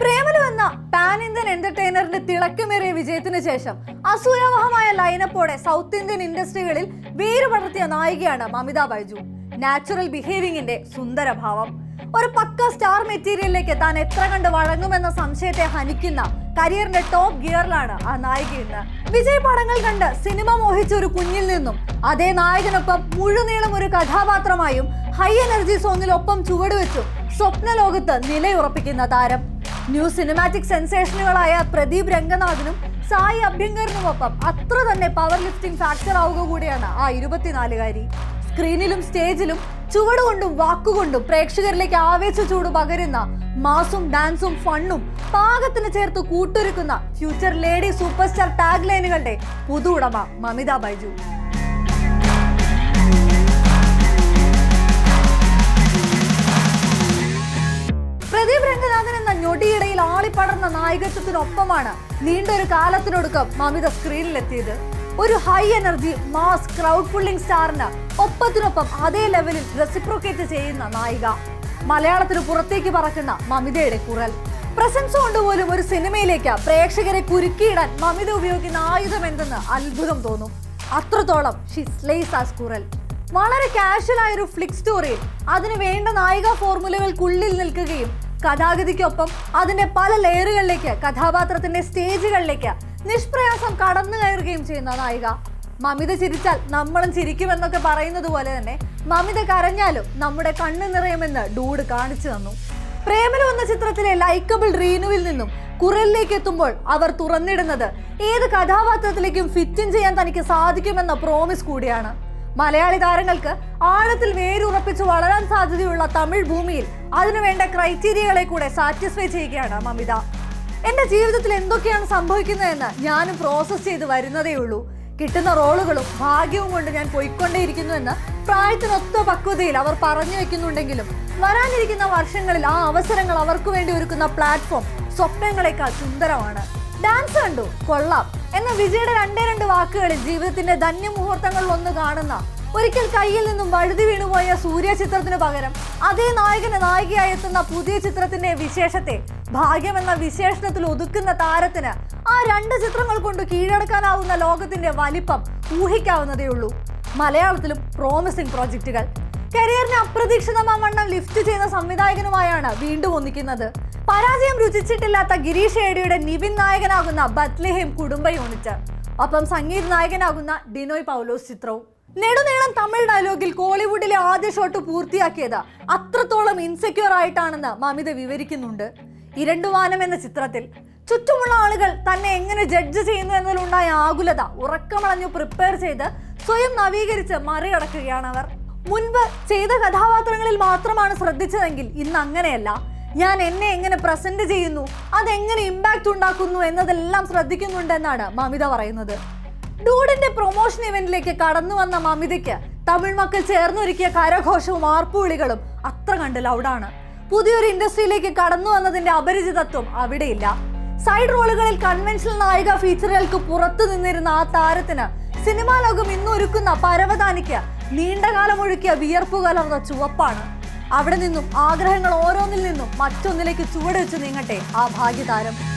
പ്രേമലു വന്ന pan Indian എന്റർടൈനറിന്റെ തിളക്കമേറിയ വിജയത്തിന് ശേഷം അസൂയവഹമായ ലൈനപ്പോടെ സൗത്ത് ഇന്ത്യൻ ഇൻഡസ്ട്രികളിൽ വേര് പടർത്തിയ നായികയാണ് മമിത ബൈജു. നാച്ചുറൽ ബിഹേവിംഗിന്റെ സുന്ദരഭാവം ഒരു പക്ക സ്റ്റാർ മെറ്റീരിയലിലേക്ക് താൻ എത്ര കണ്ട് വഴങ്ങുമെന്ന സംശയത്തെ ഹനിക്കുന്ന കരിയറിന്റെ ടോപ്പ് ഗിയറിലാണ് ആ നായിക ഇന്ന്. വിജയ് പടങ്ങൾ കണ്ട് സിനിമ മോഹിച്ച ഒരു കുഞ്ഞിൽ നിന്നും അതേ നായകനൊപ്പം മുഴുനീളം ഒരു കഥാപാത്രമായും ഹൈ എനർജി സോങ്ങിലൊപ്പം ചുവടുവെച്ചു സ്വപ്ന ലോകത്ത് നിലയുറപ്പിക്കുന്ന താരം. ന്യൂ സിനിമാറ്റിക് സെൻസേഷനുകളായ പ്രദീപ് രംഗനാഥനും സായി അഭ്യങ്കറിനുമൊപ്പം അത്ര തന്നെ പവർ ലിഫ്റ്റിംഗ് ഫാക്ടർ ആവുക കൂടിയാണ് ആ ഇരുപത്തിനാലുകാരി. സ്ക്രീനിലും സ്റ്റേജിലും ചുവടുകൊണ്ടും വാക്കുകൊണ്ടും പ്രേക്ഷകരിലേക്ക് ആവേശ ചൂട് പകരുന്ന മാസും ഡാൻസും ഫണ്ണും പാകത്തിന് ചേർത്ത് കൂട്ടൊരുക്കുന്ന future lady super star tag ലൈനുകളുടെ പുതു ഉടമ മമിത ബൈജു. പ്രദീപ് രംഗനാഥൻ എന്ന ഞൊടിയിടയിൽ ആളിപ്പടർന്ന നായകത്വത്തിനൊപ്പമാണ് നീണ്ടൊരു കാലത്തിനൊടുക്കം മമിത സ്ക്രീനിലെത്തിയത് ഒരു high energy mass crowd pulling സ്റ്റാറിന് ഒപ്പത്തിനൊപ്പം അതേ ലെവലിൽ റെസിപ്രോക്കേറ്റ് ചെയ്യുന്ന നായിക. മലയാളത്തിന് പുറത്തേക്ക് പറക്കുന്ന മമിതയുടെ കുറൽ. പ്രസൻസ് കൊണ്ടുപോലും ഒരു സിനിമയിലേക്ക് പ്രേക്ഷകരെ കുരുക്കിയിടാൻ മമിത ഉപയോഗിക്കുന്ന ആയുധം എന്തെന്ന് അത്ഭുതം തോന്നും. അത്രത്തോളം ഷി സ്ലേസ് ആസ് കുറൽ. വളരെ കാഷ്വൽ ആയ ഒരു ഫ്ലിക് സ്റ്റോറിയിൽ അതിന് വേണ്ട നായിക ഫോർമുലകൾക്കുള്ളിൽ നിൽക്കുകയും കഥാഗതിക്കൊപ്പം അതിന്റെ പല ലെയറുകളിലേക്ക് കഥാപാത്രത്തിന്റെ സ്റ്റേജുകളിലേക്ക് നിഷ്പ്രയാസം കടന്നു കയറുകയും ചെയ്യുന്ന നായിക. മമിത ചിരിച്ചാൽ നമ്മളും ചിരിക്കുമെന്നൊക്കെ പറയുന്നത് പോലെ തന്നെ മമിത കരഞ്ഞാലും നമ്മുടെ കണ്ണു നിറയുമെന്ന് ഡൂഡ് കാണിച്ചു തന്നു. പ്രേമലു എന്ന ചിത്രത്തിലെ ലൈക്കബിൾ റീനുവിൽ നിന്നും കുറലിലേക്ക് എത്തുമ്പോൾ അവർ തുറന്നിടുന്നത് ഏത് കഥാപാത്രത്തിലേക്കും ഫിറ്റിൻ ചെയ്യാൻ തനിക്ക് സാധിക്കുമെന്ന പ്രോമിസ് കൂടിയാണ്. മലയാളി താരങ്ങൾക്ക് ആഴത്തിൽ വേരുറപ്പിച്ച് വളരാൻ സാധ്യതയുള്ള തമിഴ് ഭൂമിയിൽ അതിനുവേണ്ട ക്രൈറ്റീരിയകളെ കൂടെ സാറ്റിസ്ഫൈ ചെയ്യുകയാണ് മമിത. എന്റെ ജീവിതത്തിൽ എന്തൊക്കെയാണ് സംഭവിക്കുന്നതെന്ന് ഞാനും പ്രോസസ് ചെയ്ത് വരുന്നതേ ഉള്ളൂ. കിട്ടുന്ന റോളുകളും ഭാഗ്യവും കൊണ്ട് ഞാൻ പോയിക്കൊണ്ടേയിരിക്കുന്നു എന്ന് പ്രായത്തിനൊത്ത പക്വതയിൽ അവർ പറഞ്ഞു വെക്കുന്നുണ്ടെങ്കിലും വരാനിരിക്കുന്ന വർഷങ്ങളിൽ ആ അവസരങ്ങൾ അവർക്ക് വേണ്ടി ഒരുക്കുന്ന പ്ലാറ്റ്ഫോം സ്വപ്നങ്ങളെക്കാൾ സുന്ദരമാണ്. ഡാൻസ് കണ്ടു. കൊള്ളാം. എന്ന വിജയുടെ രണ്ടേ രണ്ട് വാക്കുകളിൽ ജീവിതത്തിന്റെ ധന്യമുഹൂർത്തങ്ങളിൽ ഒന്ന് കാണുന്ന ഒരിക്കൽ കയ്യിൽ നിന്നും വഴുതി വീണുപോയ സൂര്യ ചിത്രത്തിന് പകരം അതേ നായകന് നായികയായി എത്തുന്ന പുതിയ ചിത്രത്തിന്റെ വിശേഷത്തെ ഭാഗ്യം എന്ന വിശേഷണത്തിൽ ഒതുക്കുന്ന താരത്തിന് ആ രണ്ട് ചിത്രങ്ങൾ കൊണ്ട് കീഴടക്കാനാവുന്ന ലോകത്തിന്റെ വലിപ്പം ഊഹിക്കാവുന്നതേ ഉള്ളൂ. മലയാളത്തിലും പ്രോമിസിംഗ് പ്രോജക്റ്റുകൾ കരിയറിനെ അപ്രതീക്ഷിതമാം വണ്ണം ലിഫ്റ്റ് ചെയ്യുന്ന സംവിധായകനുമായാണ് വീണ്ടും ഒന്നിക്കുന്നത്. പരാജയം രുചിച്ചിട്ടില്ലാത്ത ഗിരീഷ് ഏടിയുടെ നിവിൻ നായകനാകുന്ന ബത്ലഹേം കുടുംബ യൂണിറ്റ്. ഒപ്പം സംഗീത് നായകനാകുന്ന ഡിനോയ് പൗലോസ് ചിത്രവും. നെടുനീളം തമിഴ് ഡയലോഗിൽ കോളിവുഡിലെ ആദ്യ ഷോട്ട് പൂർത്തിയാക്കിയത് അത്രത്തോളം ഇൻസെക്യൂർ ആയിട്ടാണെന്ന് മമിത വിവരിക്കുന്നുണ്ട്. ഇരണ്ടുവാനം എന്ന ചിത്രത്തിൽ ചുറ്റുമുള്ള ആളുകൾ തന്നെ എങ്ങനെ ജഡ്ജ് ചെയ്യുന്നു എന്നതിലുണ്ടായ ആകുലത ഉറക്കമളഞ്ഞു പ്രിപ്പയർ ചെയ്ത് സ്വയം നവീകരിച്ച് മറികടക്കുകയാണ് അവർ. മുൻപ് ചെയ്ത കഥാപാത്രങ്ങളിൽ മാത്രമാണ് ശ്രദ്ധിച്ചതെങ്കിൽ ഇന്ന് അങ്ങനെയല്ല. ഞാൻ എന്നെ എങ്ങനെ പ്രസന്റ് ചെയ്യുന്നു? അതെങ്ങനെ ഇമ്പാക്റ്റ് ഉണ്ടാക്കുന്നു എന്നതെല്ലാം ശ്രദ്ധിക്കുന്നുണ്ടെന്നാണ് മമിത പറയുന്നത്. ഡൂഡിന്റെ പ്രൊമോഷൻ ഇവന്റിലേക്ക് കടന്നു വന്ന മമിതയ്ക്ക് തമിഴ് മക്കൾ ചേർന്നൊരുക്കിയ കരഘോഷവും ആർപ്പുവിളികളും അത്ര കണ്ട് ലൗഡാണ് പുതിയൊരു ഇൻഡസ്ട്രിയിലേക്ക് കടന്നു വന്നതിന്റെ അപരിചിതത്വം അവിടെയില്ല. സൈഡ് റോളുകളിൽ കൺവെൻഷണൽ നായിക ഫീച്ചറുകൾക്ക് പുറത്തു നിന്നിരുന്ന ആ താരത്തിന് സിനിമാ ലോകം ഇന്നൊരുക്കുന്ന പരവതാനിക്ക് നീണ്ടകാലം ഒഴുക്കിയ വിയർപ്പ് കലർന്ന ചുവപ്പാണ്. അവിടെ നിന്നും ആഗ്രഹങ്ങൾ ഓരോന്നിൽ നിന്നും മറ്റൊന്നിലേക്ക് ചുവടുവെച്ച് നീങ്ങട്ടെ ആ ഭാഗ്യതാരം.